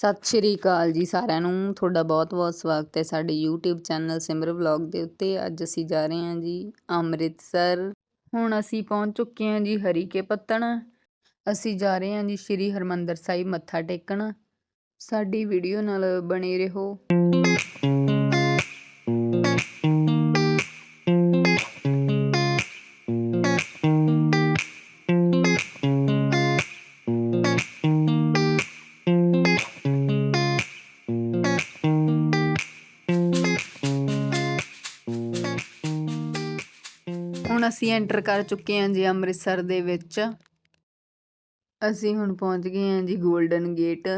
ਸਤਿ ਸ਼੍ਰੀ ਅਕਾਲ ਜੀ ਸਾਰਿਆਂ ਨੂੰ। ਤੁਹਾਡਾ ਬਹੁਤ-ਬਹੁਤ ਸਵਾਗਤ ਹੈ ਸਾਡੇ YouTube ਚੈਨਲ ਸਿਮਰ ਵਲੌਗ ਦੇ ਉੱਤੇ। ਅੱਜ ਅਸੀਂ ਜਾ ਰਹੇ ਹਾਂ ਜੀ ਅੰਮ੍ਰਿਤਸਰ। ਹੁਣ ਅਸੀਂ ਪਹੁੰਚ ਚੁੱਕੇ ਹਾਂ ਜੀ ਹਰੀਕੇ ਪੱਤਣ। ਅਸੀਂ ਜਾ ਰਹੇ ਹਾਂ ਜੀ ਸ਼੍ਰੀ ਹਰਮੰਦਰ ਸਾਹਿਬ ਮੱਥਾ ਟੇਕਣ। ਸਾਡੀ ਵੀਡੀਓ ਨਾਲ ਬਣੇ ਰਹੋ। ਹੁਣ ਅਸੀਂ ਐਂਟਰ ਕਰ ਚੁੱਕੇ ਹਾਂ ਜੀ ਅੰਮ੍ਰਿਤਸਰ ਦੇ ਵਿੱਚ। ਅਸੀਂ ਹੁਣ ਪਹੁੰਚ ਗਏ ਹਾਂ ਜੀ 골ਡਨ ਗੇਟ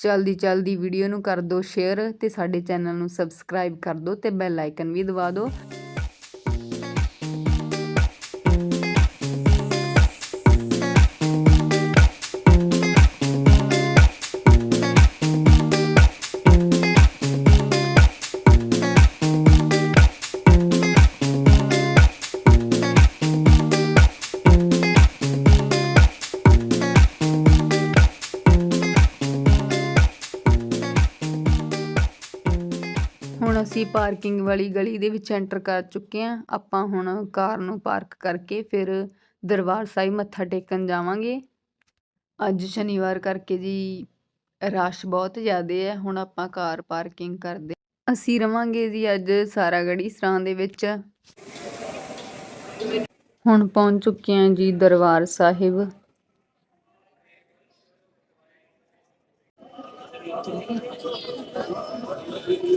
ਜਲਦੀ ਚਲਦੀ ਵੀਡੀਓ ਨੂੰ ਕਰ ਦਿਓ ਸ਼ੇਅਰ ਤੇ ਸਾਡੇ ਚੈਨਲ ਨੂੰ ਸਬਸਕ੍ਰਾਈਬ ਕਰ ਦਿਓ ਤੇ ਬੈਲ ਆਈਕਨ ਵੀ ਦਬਾ ਦਿਓ। ਹੁਣ ਅਸੀਂ ਪਾਰਕਿੰਗ ਵਾਲੀ ਗਲੀ ਦੇ ਵਿੱਚ ਐਂਟਰ ਕਰ ਚੁੱਕੇ ਹਾਂ। ਆਪਾਂ ਹੁਣ ਕਾਰ ਨੂੰ ਪਾਰਕ ਕਰਕੇ ਫਿਰ ਦਰਬਾਰ ਸਾਹਿਬ ਮੱਥਾ ਟੇਕਣ ਜਾਵਾਂਗੇ। ਅੱਜ ਸ਼ਨੀਵਾਰ ਕਰਕੇ ਜੀ ਰਸ਼ ਬਹੁਤ ਜ਼ਿਆਦਾ ਹੈ। ਹੁਣ ਆਪਾਂ ਕਾਰ ਪਾਰਕਿੰਗ ਕਰਦੇ ਅਸੀਂ ਰਵਾਂਗੇ ਜੀ ਅੱਜ ਸਾਰਾਗੜੀ ਸਰਾਂ ਦੇ ਵਿੱਚ। ਹੁਣ ਪਹੁੰਚ ਚੁੱਕੇ ਹਾਂ ਜੀ ਦਰਬਾਰ ਸਾਹਿਬ। ਸਿੱਖੀ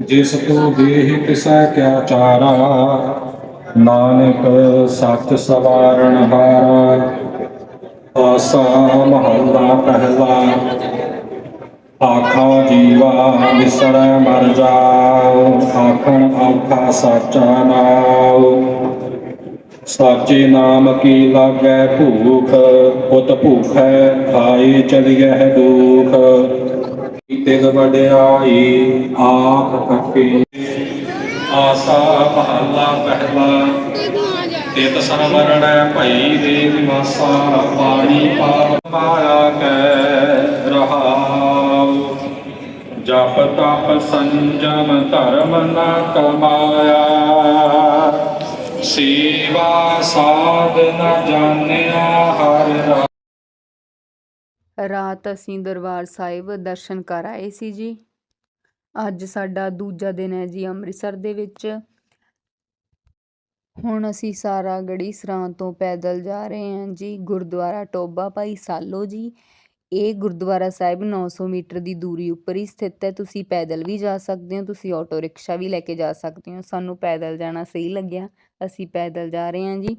ਜਿਸ ਤੂੰ ਦੇਹ ਤਿਸੈ ਕਿਆ ਚਾਰਾ, ਨਾਨਕ ਸਤ ਸਵਾਰਣ ਹਾਰਾ, ਆਸਾ ਮਹੱਲਾ ਪਹਿਲਾ, ਆਖਾਂ ਜੀਵਾ ਵਿਸਰੈ ਮਰ ਜਾਉ, ਆਖਣ ਆਖਾ ਸਾਚਾ ਨਾਉ। ਸਾਚੇ ਨਾਮ ਕੀ ਲਾਗੈ ਭੂਖ ਉਤ ਭੂਖੈ ਖਾਈ ਚਲਿਐ ਦੁਖ। ਤਿਨ ਵਡਿਆਈ ਆਪ ਕੱਪੀ ਆਸਾ ਮਹੱਲਾ ਪਹਿਲਾ। ਤਿਤ ਸਰਵਰਣੈ ਭਈ ਦੇਵ ਮਾਸਾ ਪਾਣੀ ਪਾਪ ਮਾਇਆ ਕੈ ਰਹਾਉ। ਜਪ ਤਪ ਸੰਜਮ ਧਰਮ ਨਾ ਕਮਾਇਆ। ਸੇਵਾ ਸਾਧ ਨ ਜਾਣਿਆ ਹਰ ਰਾਤ ਅਸੀਂ ਦਰਬਾਰ ਸਾਹਿਬ ਦਰਸ਼ਨ ਕਰ ਆਏ ਸੀ ਜੀ। ਅੱਜ ਸਾਡਾ ਦੂਜਾ ਦਿਨ ਹੈ ਜੀ ਅੰਮ੍ਰਿਤਸਰ ਦੇ ਵਿੱਚ। ਹੁਣ ਅਸੀਂ ਸਾਰਾ ਗੜੀ ਸਰਾਂ ਤੋਂ ਪੈਦਲ ਜਾ ਰਹੇ ਹਾਂ ਜੀ। ਗੁਰਦੁਆਰਾ ਟੋਬਾ ਭਾਈ ਸਾਲੋ ਜੀ। ਇਹ ਗੁਰਦੁਆਰਾ ਸਾਹਿਬ 900 ਮੀਟਰ ਦੀ ਦੂਰੀ ਉੱਪਰ ਹੀ ਸਥਿਤ ਹੈ। ਤੁਸੀਂ ਪੈਦਲ ਵੀ ਜਾ ਸਕਦੇ ਹੋ, ਤੁਸੀਂ ਆਟੋ ਰਿਕਸ਼ਾ ਵੀ ਲੈ ਕੇ ਜਾ ਸਕਦੇ ਹੋ। ਸਾਨੂੰ ਪੈਦਲ ਜਾਣਾ ਸਹੀ ਲੱਗਿਆ। ਅਸੀਂ ਪੈਦਲ ਜਾ ਰਹੇ ਹਾਂ ਜੀ।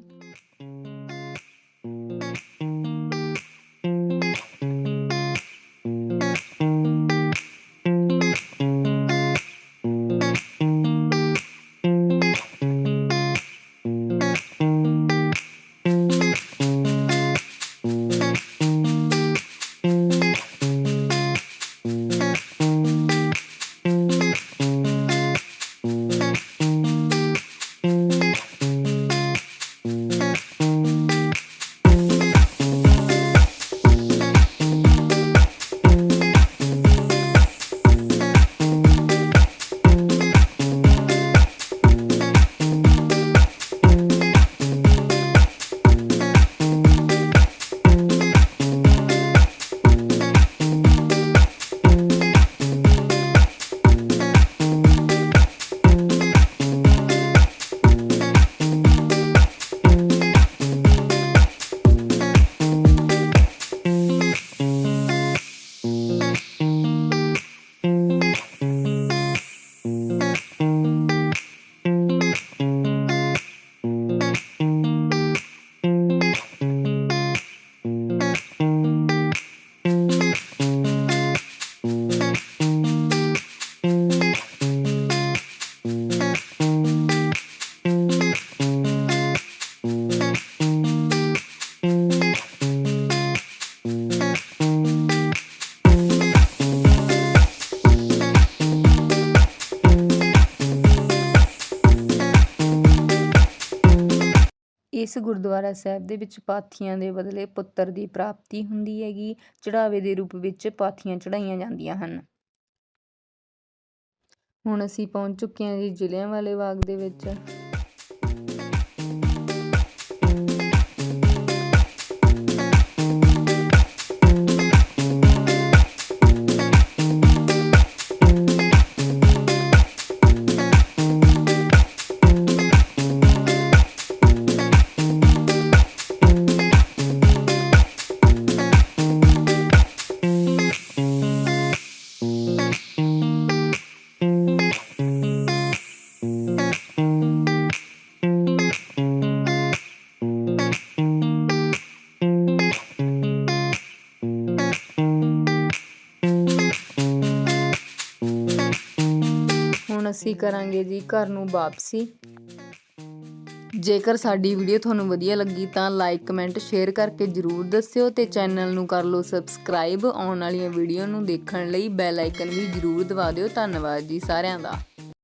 ਇਸ ਗੁਰਦੁਆਰਾ ਸਾਹਿਬ ਦੇ ਵਿੱਚ ਪਾਥੀਆਂ ਦੇ ਬਦਲੇ ਪੁੱਤਰ ਦੀ ਪ੍ਰਾਪਤੀ ਹੁੰਦੀ ਹੈਗੀ ਚੜਾਵੇ ਦੇ ਰੂਪ ਵਿੱਚ ਪਾਥੀਆਂ ਚੜਾਈਆਂ ਜਾਂਦੀਆਂ ਹਨ। ਹੁਣ ਅਸੀਂ ਪਹੁੰਚ ਚੁੱਕੇ ਹਾਂ ਜੀ ਜ਼ਿਲ੍ਹਿਆਂ ਵਾਲੇ ਬਾਗ ਦੇ ਵਿੱਚ। ਅਸੀਂ ਕਰਾਂਗੇ ਜੀ, ਘਰ ਨੂੰ ਵਾਪਸੀ। ਜੇਕਰ ਸਾਡੀ ਵੀਡੀਓ ਤੁਹਾਨੂੰ ਵਧੀਆ ਲੱਗੀ ਤਾਂ ਲਾਈਕ, ਕਮੈਂਟ, ਸ਼ੇਅਰ ਕਰਕੇ ਜਰੂਰ ਦੱਸਿਓ ਤੇ ਚੈਨਲ ਨੂੰ ਕਰ ਲਓ ਸਬਸਕ੍ਰਾਈਬ। ਆਉਣ ਵਾਲੀਆਂ ਵੀਡੀਓ ਨੂੰ ਦੇਖਣ ਲਈ ਬੈਲ ਆਈਕਨ ਵੀ ਜਰੂਰ ਦਬਾ ਦਿਓ। ਧੰਨਵਾਦ ਜੀ ਸਾਰਿਆਂ ਦਾ।